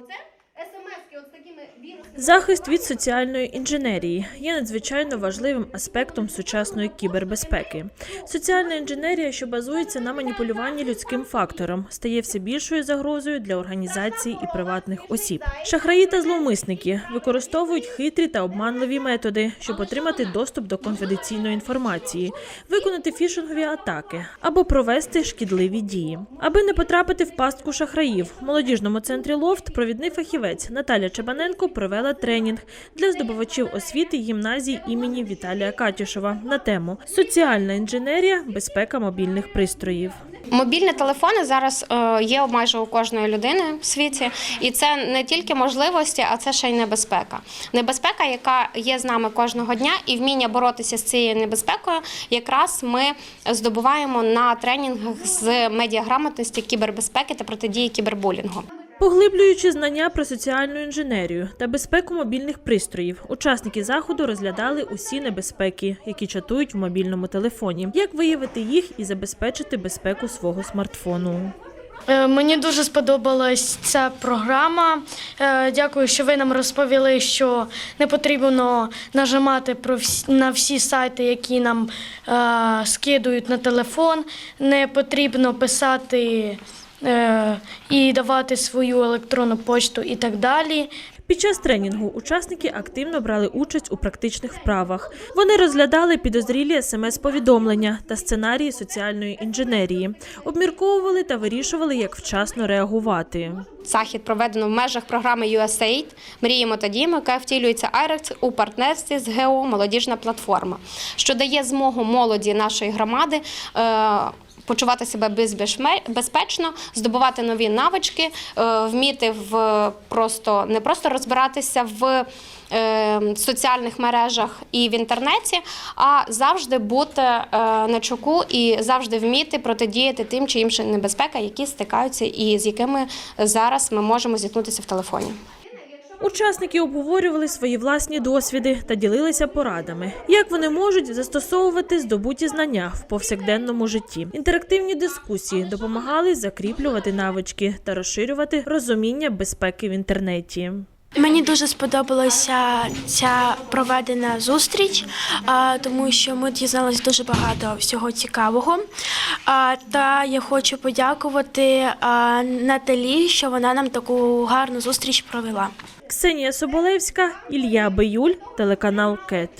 我真 Захист від соціальної інженерії є надзвичайно важливим аспектом сучасної кібербезпеки. Соціальна інженерія, що базується на маніпулюванні людським фактором, стає все більшою загрозою для організацій і приватних осіб. Шахраї та зловмисники використовують хитрі та обманливі методи, щоб отримати доступ до конфіденційної інформації, виконати фішингові атаки або провести шкідливі дії. Аби не потрапити в пастку шахраїв, в молодіжному центрі Лофт провідний фахівець Наталя Чебаненко провела тренінг для здобувачів освіти гімназії імені Віталія Катішева на тему Соціальна інженерія, безпека мобільних пристроїв. Мобільні телефони зараз е, є майже у кожної людини в світі, і це не тільки можливості, а це ще й небезпека. Небезпека, яка є з нами кожного дня, і вміння боротися з цією небезпекою, якраз ми здобуваємо на тренінгах з медіаграмотності, кібербезпеки та протидії кібербулінгу. Поглиблюючи знання про соціальну інженерію та безпеку мобільних пристроїв, учасники заходу розглядали усі небезпеки, які чатують в мобільному телефоні, як виявити їх і забезпечити безпеку свого смартфону. Е, Мені дуже сподобалась ця програма. Е, Дякую, що ви нам розповіли, що не потрібно нажимати про всі- на всі сайти, які нам е, скидують на телефон. Не потрібно писати і давати свою електронну почту і так далі. Під час тренінгу учасники активно брали участь у практичних вправах. Вони розглядали підозрілі смс-повідомлення та сценарії соціальної інженерії, обмірковували та вирішували, як вчасно реагувати. Захід проведено в межах програми USAID «Мріємо та діємо», яка втілюється IREX у партнерстві з ГЕО Молодіжна платформа, що дає змогу молоді нашої громади. Почувати себе безпечно, здобувати нові навички, е, вміти в просто не просто розбиратися в е, соціальних мережах і в інтернеті, а завжди бути е, на чоку і завжди вміти протидіяти тим чи іншим небезпекам, які стикаються і з якими зараз ми можемо зіткнутися в телефоні. Учасники обговорювали свої власні досвіди та ділилися порадами, як вони можуть застосовувати здобуті знання в повсякденному житті. Інтерактивні дискусії допомагали закріплювати навички та розширювати розуміння безпеки в інтернеті. Мені дуже сподобалася ця проведена зустріч, тому що ми дізналися дуже багато всього цікавого. Та я хочу подякувати Наталі, що вона нам таку гарну зустріч провела. Ксенія Соболевська, Ілья Биюль, телеканал КЕТ.